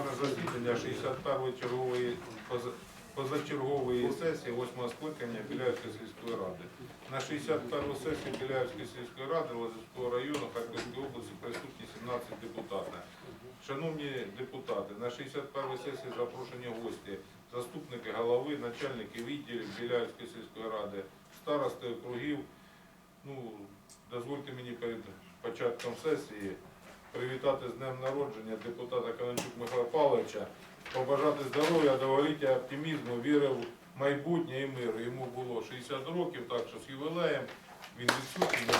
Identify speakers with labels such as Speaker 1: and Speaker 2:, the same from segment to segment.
Speaker 1: пленарне засідання 61-ї чергової позачергової сесії 8 скликання Біляївської сільської ради. На 61-му сесію Біляївської сільської ради Лозівського району Харківської області присутні 17 депутатів. Шановні депутати, на 61-й сесії запрошені гості, заступники голови, начальники відділів Біляївської сільської ради, старости округів. Ну, дозвольте мені перед початком сесії привітати з днем народження депутата Кананчук Михайла Павловича, побажати здоров'я, довголіття, оптимізму, віри в майбутнє і миру. Йому було 60 років, так що з ювілеєм він відсутній.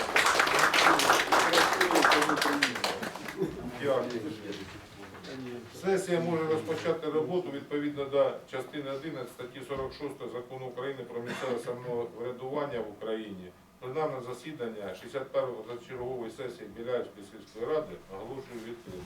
Speaker 1: Дякую. Сесія може розпочати роботу відповідно до частини 11 статті 46 закону України про місцеве самоврядування в Україні. Пленарне засідання 61-го чергової сесії Біляївської сільської ради оголошую відкритим.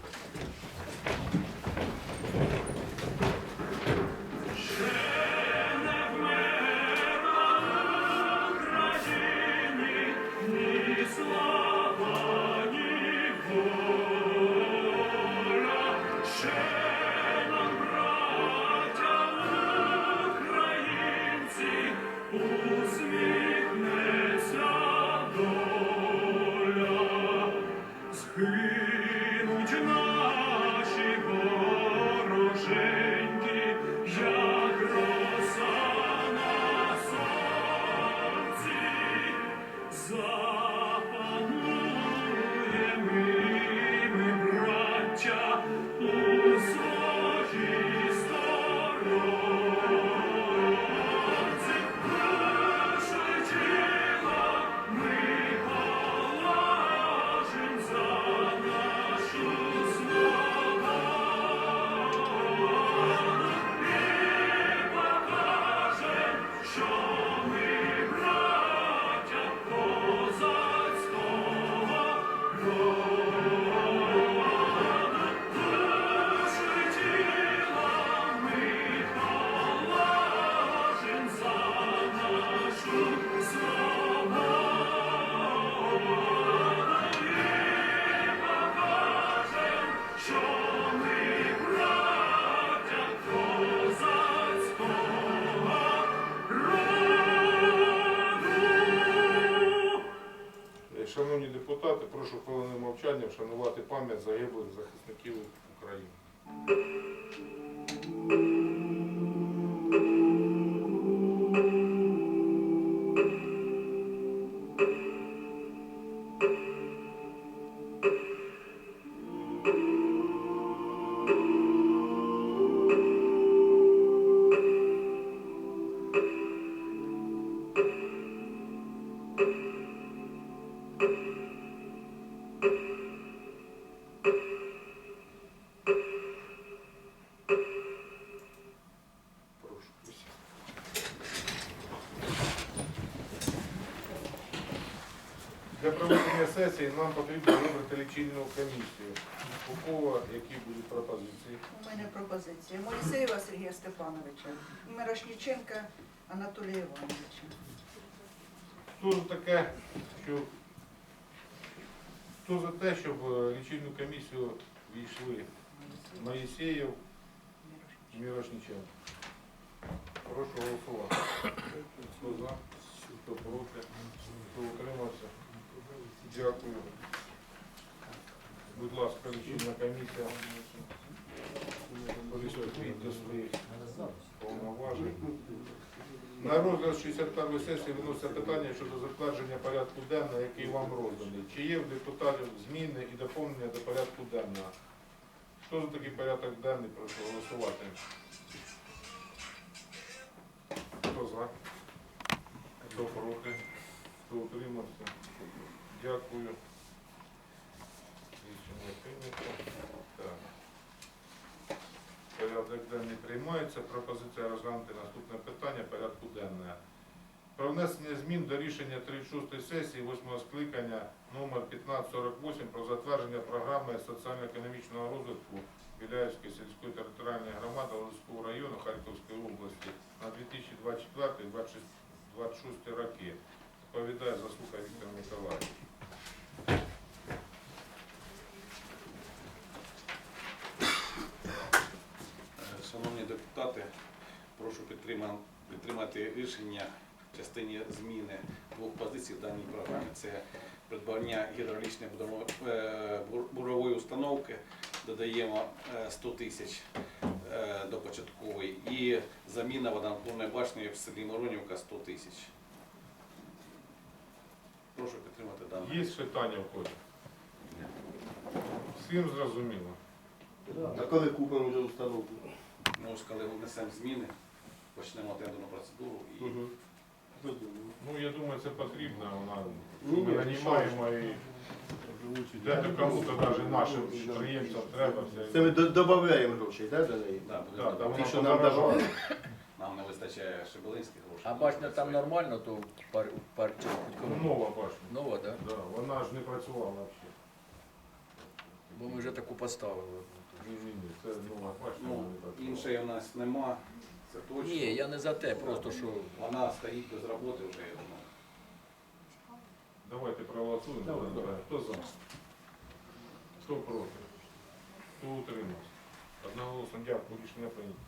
Speaker 1: Вшанувати пам'ять загиблих захисників України. Сесії нам потрібно вибрати лічильну комісію. У кого які будуть пропозиції?
Speaker 2: У мене пропозиція. Моїсеєва Сергія Степановича, Мирошніченка Анатолія Івановича.
Speaker 1: Хто за таке, що хто за те, щоб е, лічильну комісію війшли Моїсеєв, Мірошниченко? Прошу голосувати. Хто за? Хто проти? Хто утримався? Дякую. Будь ласка, лічильна комісія. Приступіть до своїх повноважень. На розгляд 61 сесії виноситься питання щодо затвердження порядку денного, який вам розданий. Чи є в депутатів зміни і доповнення до порядку денного? Хто за такий порядок денний, прошу голосувати. Хто за? Хто проти? Хто утримався? Дякую. Рішення. Порядок денний приймається. Пропозиція розглянути наступне питання порядку денного. Про внесення змін до рішення 36 сесії 8 скликання номер 1548 про затвердження програми соціально-економічного розвитку Біляївської сільської територіальної громади Волинського району Харківської області на 2024-2026 роки. Доповідає заслуга Віктор Миколаївич.
Speaker 3: Прошу підтримати, рішення в частині зміни двох позицій в даній програмі. Це придбання гідравлічної е, бур- бурової установки, додаємо е, 100 тисяч е, до початкової, і заміна водонапорної башні в селі Моронівка 100 тисяч. Прошу підтримати дане.
Speaker 1: Є питання в ході? Всім зрозуміло.
Speaker 4: А коли купимо вже установку?
Speaker 3: Ми ось коли внесемо зміни, почнемо тендерну процедуру і
Speaker 4: Угу.
Speaker 1: Ну, я думаю, це потрібно. Вона,
Speaker 4: Ні,
Speaker 1: ми
Speaker 4: ні,
Speaker 1: нанімаємо і де-то кому-то навіть нашим підприємцям треба.
Speaker 4: Це ми до- додаємо грошей, да, до неї?
Speaker 3: да, буде
Speaker 1: Да, там
Speaker 3: добре.
Speaker 1: вона
Speaker 4: що нам
Speaker 1: подорожала.
Speaker 4: давали.
Speaker 3: нам не вистачає шебелинських грошей.
Speaker 5: А башня там нормально, то пар, парче
Speaker 1: Ну, Нова башня.
Speaker 5: Нова, да?
Speaker 1: Да, вона ж не працювала взагалі.
Speaker 5: Бо ми вже таку поставили.
Speaker 1: Ні, ні, ні, це.
Speaker 3: Ну,
Speaker 1: вона не
Speaker 3: іншої в нас нема, це точно.
Speaker 5: Ні, я не за те, просто що
Speaker 3: Вона стоїть без роботи вже, я думаю.
Speaker 1: Давайте проголосуємо.
Speaker 4: Давай,
Speaker 1: Давай. Хто за? Хто проти? Хто утримався? Одноголосно дякую, рішення прийнято.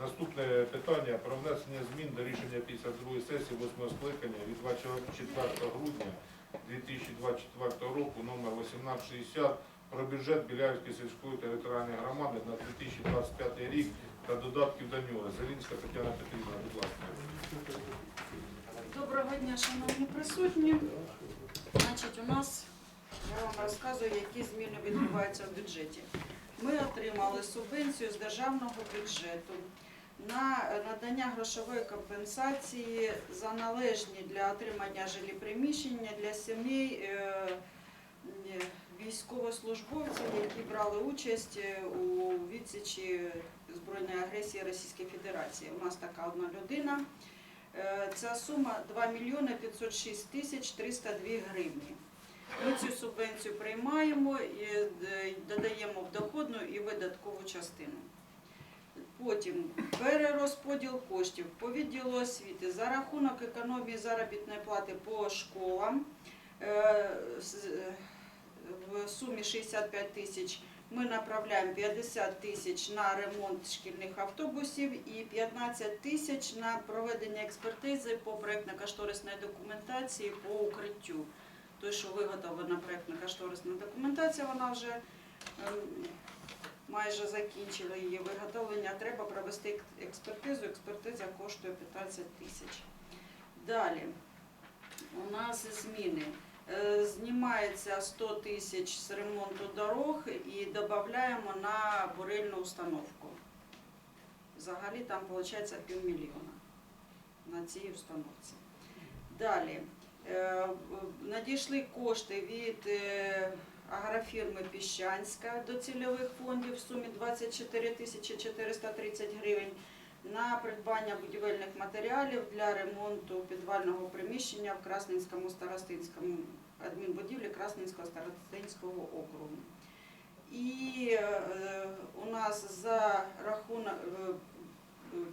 Speaker 1: Наступне питання про внесення змін до рішення 52 сесії 8 скликання від 24 грудня 2024 року номер 1860 про бюджет Біляївської сільської територіальної громади на 2025 рік та додатків до нього. Зелінська Тетяна Петрівна, будь ласка.
Speaker 6: Доброго дня, шановні присутні. Значить, у нас я вам розказую, які зміни відбуваються в бюджеті. Ми отримали субвенцію з державного бюджету на надання грошової компенсації за належні для отримання жилі приміщення для сімей е, е, військовослужбовців, які брали участь е, у відсічі збройної агресії Російської Федерації. У нас така одна людина. Е, Ця сума 2 мільйони 506 тисяч 302 гривні. Ми цю субвенцію приймаємо і е, додаємо в доходну і видаткову частину. Потім перерозподіл коштів по відділу освіти за рахунок економії заробітної плати по школам в сумі 65 тисяч ми направляємо 50 тисяч на ремонт шкільних автобусів і 15 тисяч на проведення експертизи по проєктно-кошторисній документації по укриттю. Той, що виготовлена проєктно-кошторисна документація, вона вже ем, майже закінчила її виготовлення. Треба провести експертизу. Експертиза коштує 15 тисяч. Далі у нас зміни. Е, Знімається 100 тисяч з ремонту дорог і додаємо на бурильну установку. Взагалі там виходить півмільйона на цій установці. Далі. Е, Надійшли кошти від е, агрофірми Піщанська до цільових фондів в сумі 24 тисячі 430 гривень на придбання будівельних матеріалів для ремонту підвального приміщення в Красненському старостинському адмінбудівлі Красненського старостинського округу. І е, у нас за рахунок е,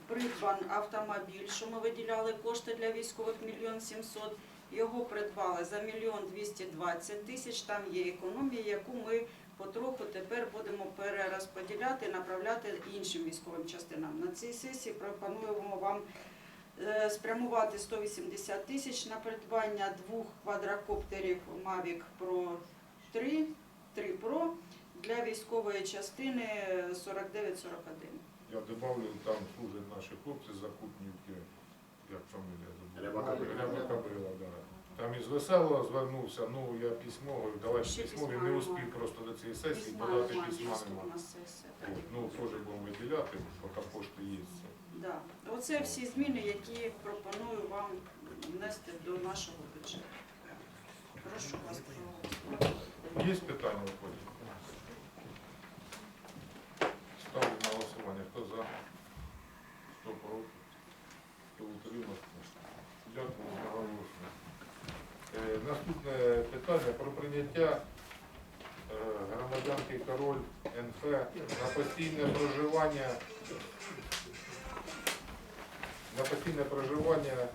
Speaker 6: придбан автомобіль, що ми виділяли кошти для військових мільйон сімсот. Його придбали за мільйон 220 тисяч. Там є економія, яку ми потроху тепер будемо перерозподіляти направляти іншим військовим частинам. На цій сесії пропонуємо вам спрямувати 180 тисяч на придбання двох квадрокоптерів Mavic Pro 3, 3 Pro для військової частини 49-41.
Speaker 1: Я добавлю, там служать наші хлопці з як фамілія забула. Да. Там із Веселого звернувся, ну я письмо, говорю, давайте
Speaker 6: Ще
Speaker 1: письмо, він не успів просто до цієї сесії,
Speaker 6: Письма
Speaker 1: подати письма нема.
Speaker 6: сесія.
Speaker 1: От, Ну, теж будемо виділяти, поки пошти є.
Speaker 6: Да. Оце всі зміни, які пропоную вам внести до нашого бюджету. Прошу вас проголосувати.
Speaker 1: Є питання в ході? Ставлю на голосування. Хто за? Хто проти? Хто утримався? Дякую за голосування. Е, Наступне питання про прийняття е, громадянки Король НФ на постійне проживання на постійне проживання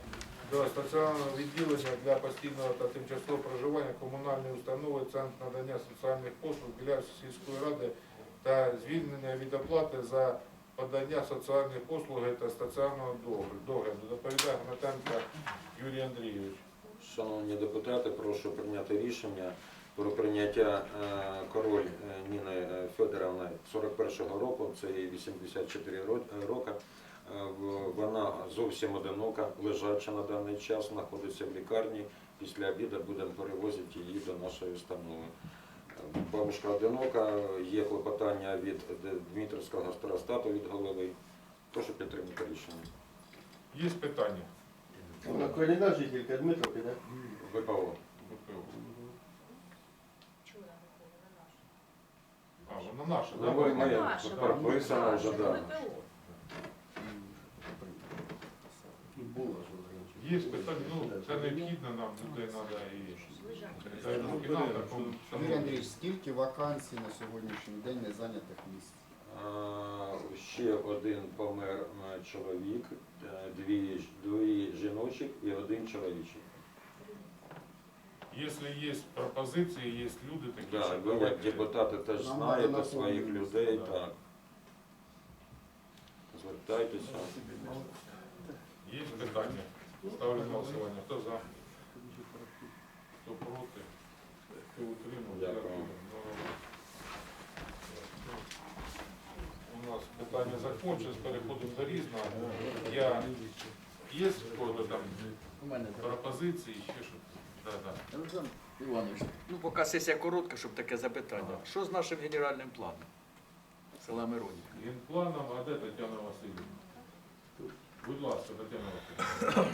Speaker 1: до стаціонарного відділення для постійного та тимчасового проживання комунальної установи Центр надання соціальних послуг Білярської сільської ради та звільнення від оплати за подання соціальної послуги та стаціонарного догляду. Доповідає Гнатенко Юрій Андрійович.
Speaker 7: Шановні депутати, прошу прийняти рішення про прийняття е, король е, Ніни е, Федоровни 41-го року, це їй 84 роки. Е, Вона зовсім одинока, лежача на даний час, знаходиться в лікарні. Після обіду будемо перевозити її до нашої установи. Е, Бабушка одинока, є клопотання від Д- Дмитрівського старостату від голови. Прошу підтримати рішення.
Speaker 1: Є питання?
Speaker 4: Вона корінна жителька Дмитровки, так?
Speaker 7: ВПО.
Speaker 1: А, вона наша, так?
Speaker 7: ви моя прописана вже, да.
Speaker 1: Є питання, ну це необхідно нам, людей треба і такому
Speaker 8: Юрій Андрійович, скільки вакансій на сьогоднішній день незайнятих місць?
Speaker 7: Ще один помер чоловік, дві, дві жіночих і один чоловічий.
Speaker 1: Якщо є пропозиції, є люди такі,
Speaker 7: Да,
Speaker 1: що
Speaker 7: ви як депутати теж
Speaker 8: Нам
Speaker 7: знаєте своїх
Speaker 8: наповнити.
Speaker 7: людей,
Speaker 1: Да.
Speaker 7: так. Звертайтеся.
Speaker 1: Є питання? Ставлю на голосування. Хто за? Хто проти? Хто утримав?
Speaker 7: Дякую.
Speaker 1: У нас питання закончилось, переходимо до різного. Я... Є кого там
Speaker 5: У мене
Speaker 1: пропозиції, ще щось? Да, да.
Speaker 5: Олександр Іванович, ну поки сесія коротка, щоб таке запитання. Що з нашим генеральним планом? Села Миронівка.
Speaker 1: Генпланом, а де Тетяна Васильівна? Будь ласка, Тетяна Васильівна.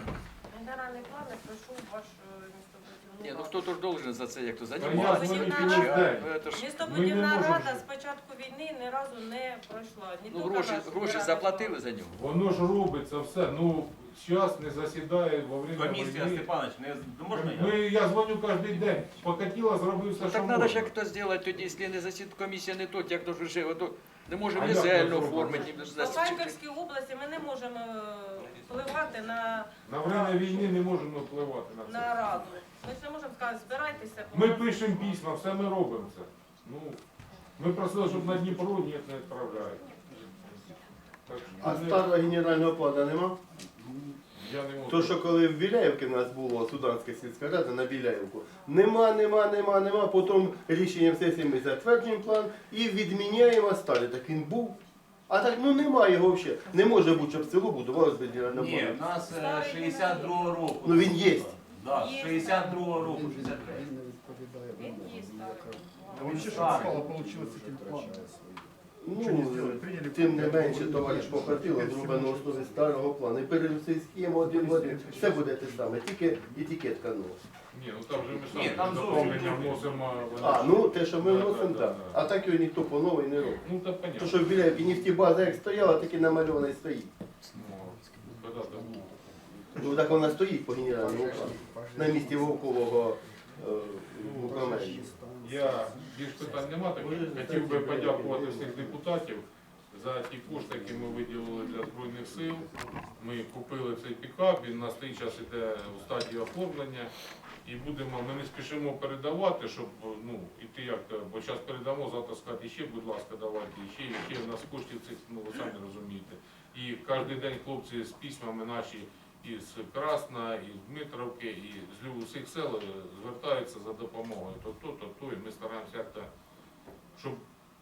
Speaker 9: Генеральний план я прошу ваш е,
Speaker 5: Ні, ну хто то ж должен за це як то займатися? Ну,
Speaker 9: Містобудівна рада
Speaker 1: ж-
Speaker 9: з початку війни ні разу не пройшла. Ні
Speaker 5: Ну
Speaker 9: тут
Speaker 5: гроші, гроші заплатили за нього.
Speaker 1: Воно ж робиться все. Ну, зараз не засідає во время
Speaker 10: Комісія,
Speaker 1: війни.
Speaker 10: Степанович, не можна я?
Speaker 1: Ми, я дзвоню кожен день. Покатіла, зробив все,
Speaker 5: Ну,
Speaker 1: що
Speaker 5: так треба ж
Speaker 1: можна.
Speaker 5: як то зробити тоді, якщо не засід комісія не тут, як то ж вже ото не можемо ні зельно оформити, ні
Speaker 9: По. Харківській області ми не можемо е, впливати на,
Speaker 1: На время війни не можемо впливати на
Speaker 9: на
Speaker 1: це.
Speaker 9: раду. Ми ж не можемо сказати, збирайтеся. бо
Speaker 1: Ми пишемо письма, все ми робимо це. Ну, ми просили, щоб на Дніпро ні, не відправляють. Так що
Speaker 4: А
Speaker 1: не-
Speaker 4: старого генерального плану нема?
Speaker 1: Я не можу.
Speaker 4: То, що коли в Біляївці в нас було Суданська сільська рада на Біляївку, нема, нема, нема, нема. Потім рішенням сесії ми затверджуємо план і відміняємо старий. Так він був. А так ну немає його взагалі. Не може бути, щоб село будувалося без генерального
Speaker 10: Ні,
Speaker 4: плану.
Speaker 10: в нас е, 62-го року.
Speaker 4: Ну він є.
Speaker 10: Да,
Speaker 9: Є.
Speaker 10: 62-го року,
Speaker 8: Він
Speaker 10: 63.
Speaker 8: не
Speaker 9: Він є старий.
Speaker 8: Він
Speaker 10: ще
Speaker 8: ще
Speaker 10: що
Speaker 8: получилось таким планом.
Speaker 4: Ну, тим не менше, товариш Попатило зробив на основі старого плану. І перенесли схему один в один. Все буде те саме, тільки етикетка нова.
Speaker 1: Ні, ну там же ми самі
Speaker 10: Ні, там
Speaker 1: доповнення
Speaker 10: друге.
Speaker 1: вносимо.
Speaker 4: А, ну те, що ми
Speaker 1: Да,
Speaker 4: вносимо,
Speaker 1: да,
Speaker 4: так.
Speaker 1: да.
Speaker 4: А так його ніхто по новій не робить.
Speaker 1: Ну, так
Speaker 4: То,
Speaker 1: понятно.
Speaker 4: що в Біляївці нефтебаза як стояла, так і намальована і стоїть.
Speaker 1: Ну, було.
Speaker 4: Ну так вона стоїть по генеральному плану. На місці Вовкового е, Букамеші.
Speaker 1: Я більш питань нема таких. Хотів би подякувати всіх депутатів за ті кошти, які ми виділили для Збройних сил. Ми купили цей пікап, він на цей час іде у стадії оформлення. І будемо, ми не спішимо передавати, щоб ну, іти як, бо зараз передамо, завтра сказати, ще, будь ласка, давайте, ще, ще в нас коштів цих, ну ви самі розумієте. І кожен день хлопці з письмами наші із Красна, із Дмитровки, і з усіх сел е, звертаються за допомогою. То то, то то, і ми стараємося щоб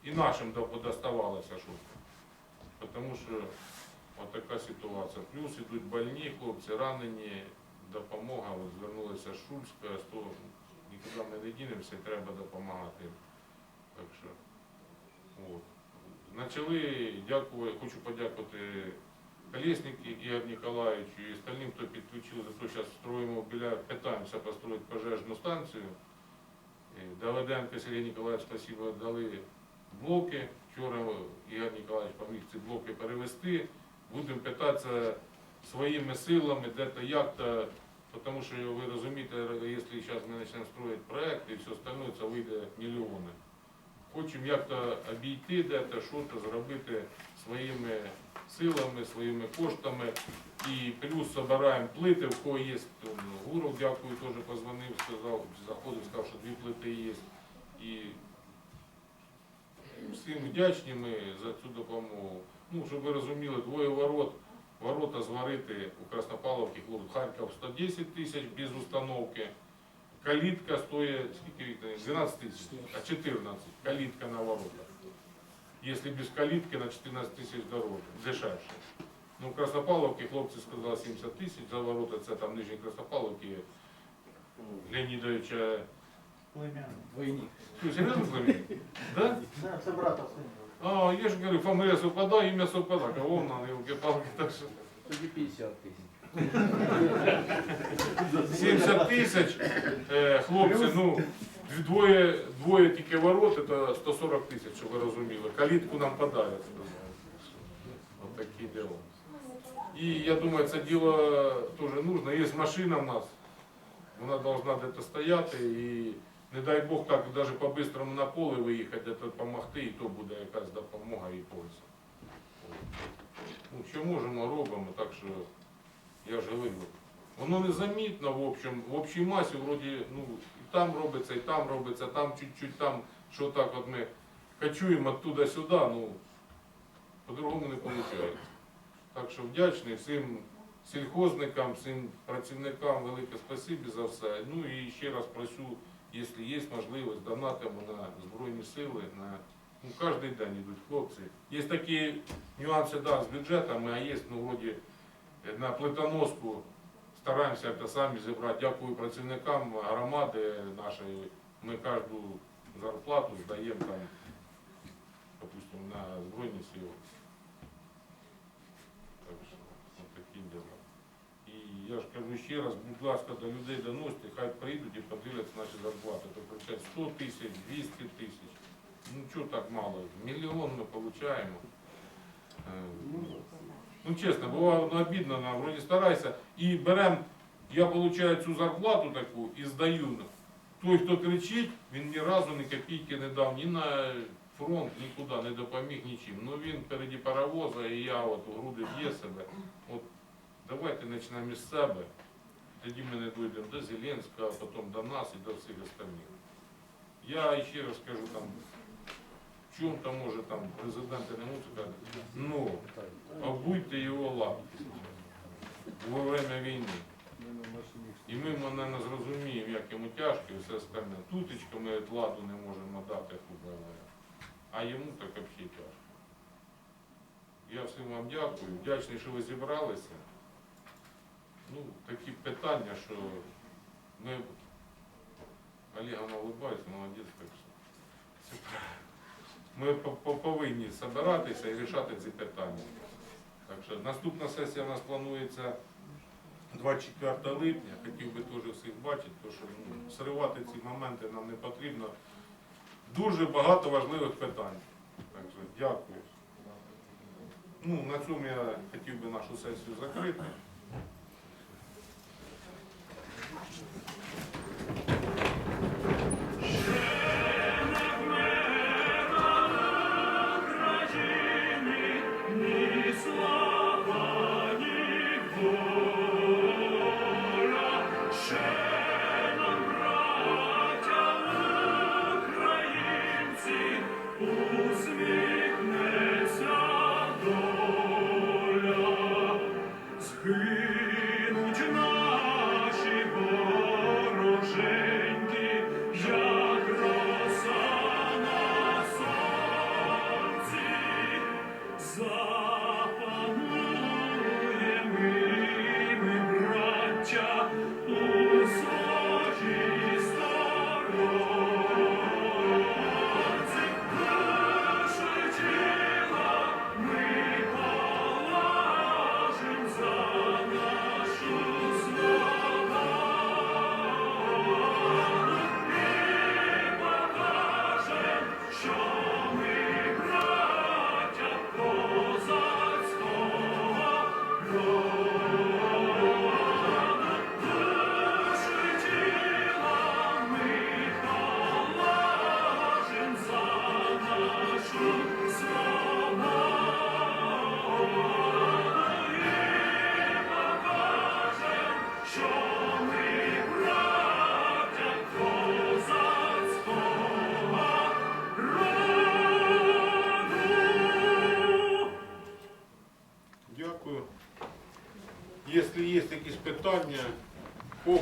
Speaker 1: і нашим доставалося щось. Тому що от така ситуація. Плюс ідуть больні хлопці, ранені, допомога. От звернулися з Шульська, то нікуди ми не дінемося, треба допомагати. Так що, от. Почали, дякую, хочу подякувати Колесник Ігор Ніколаєвичу і остальним, хто підключив, за то зараз строїмо біля, питаємося построїти пожежну станцію. І Давиденко Сергій Ніколаївич, спасибо, дали блоки. Вчора Ігор Ніколаївич поміг ці блоки перевести. Будемо питатися своїми силами, де-то, як-то, тому що ви розумієте, якщо зараз ми почнемо строїти проект і все остальне, це вийде мільйони. Хочемо як-то обійти де-то, що-то зробити своїми силами, своїми коштами. І плюс збираємо плити, в кого є. Гуров, дякую, теж позвонив, сказав, заходив, сказав, що дві плити є. І всім вдячні ми за цю допомогу. ну, щоб ви розуміли, двоє ворот, ворота зварити у Краснопавловці, хлопці, Харків 110 тисяч без установки. Калітка стоїть, скільки 12 тисяч, а 14, калітка на воротах. Якщо без калітки на 14 тисяч дороже, дешевше. Ну, в Краснопавловці хлопці сказали 70 тисяч за ворота, це там нижні Краснопавловки Леонідовича.
Speaker 3: Двойник.
Speaker 1: Що, серйозно племінник? Да?
Speaker 4: Це брата
Speaker 1: А, я ж говорю, фамилия совпадає, ім'я совпадає. Кого на його палки так що.
Speaker 10: Тоді 50 тисяч.
Speaker 1: 70 тисяч, е, хлопці, ну, Двоє, двоє тільки ворот, це 140 тисяч, щоб ви розуміли. Калітку нам подарять. Ось такі діла. І я думаю, це діло теж нужно. Є машина в нас, вона должна десь стояти і не дай Бог так навіть по-бистрому на поле виїхати, допомогти, і то буде якась допомога і польза. Ну, що можемо, робимо, так що я ж говорю. Воно незамітно в общем, в общій масі, вроді, ну, там робиться, і там робиться, там чуть-чуть, там, що так от ми качуємо оттуда сюди, ну, по-другому не виходить. Так що вдячний всім сільхозникам, всім працівникам велике спасибі за все. Ну і ще раз прошу, якщо є можливість, донатимо на Збройні Сили, на ну, кожен день йдуть хлопці. Є такі нюанси да, з бюджетами, а є, ну, вроді, на плитоноску стараємося те самі зібрати. Дякую працівникам громади нашої. Ми кожну зарплату здаємо там, допустим, на Збройні Сили. Так що, такі діла. І я ж кажу ще раз, будь ласка, до людей доносите, хай прийдуть і подивляться наші зарплати. То получають 100 тисяч, 200 тисяч. Ну чого так мало? Мільйон ми отримуємо. Ну чесно, буває ну, обідно, нам вроді старайся. І беремо, я отримую цю зарплату таку і здаю. Той, хто кричить, він ні разу ні копійки не дав ні на фронт, нікуди не допоміг нічим. Ну він впереді паровоза, і я от у груди б'є себе. От давайте почнемо із себе. Тоді ми не дійдемо до Зеленського, а потім до нас і до всіх остальних. Я ще раз скажу там, в чому-то може там президент не може сказати, ну, обуйте його лапки во время війни. І ми, мабуть, зрозуміємо, як йому тяжко і все остальне. Тутечка ми владу не можемо дати, говоря. А йому так взагалі тяжко. Я всім вам дякую, вдячний, що ви зібралися. Ну, такі питання, що ми Олега улыбається, молодець, так що. Ми по- по- повинні збиратися і вирішати ці питання. Так що наступна сесія у нас планується 24 липня. Хотів би теж всіх бачити, тому що ну, сривати ці моменти нам не потрібно. Дуже багато важливих питань. Так що дякую. Ну, на цьому я хотів би нашу сесію закрити. Питання, кого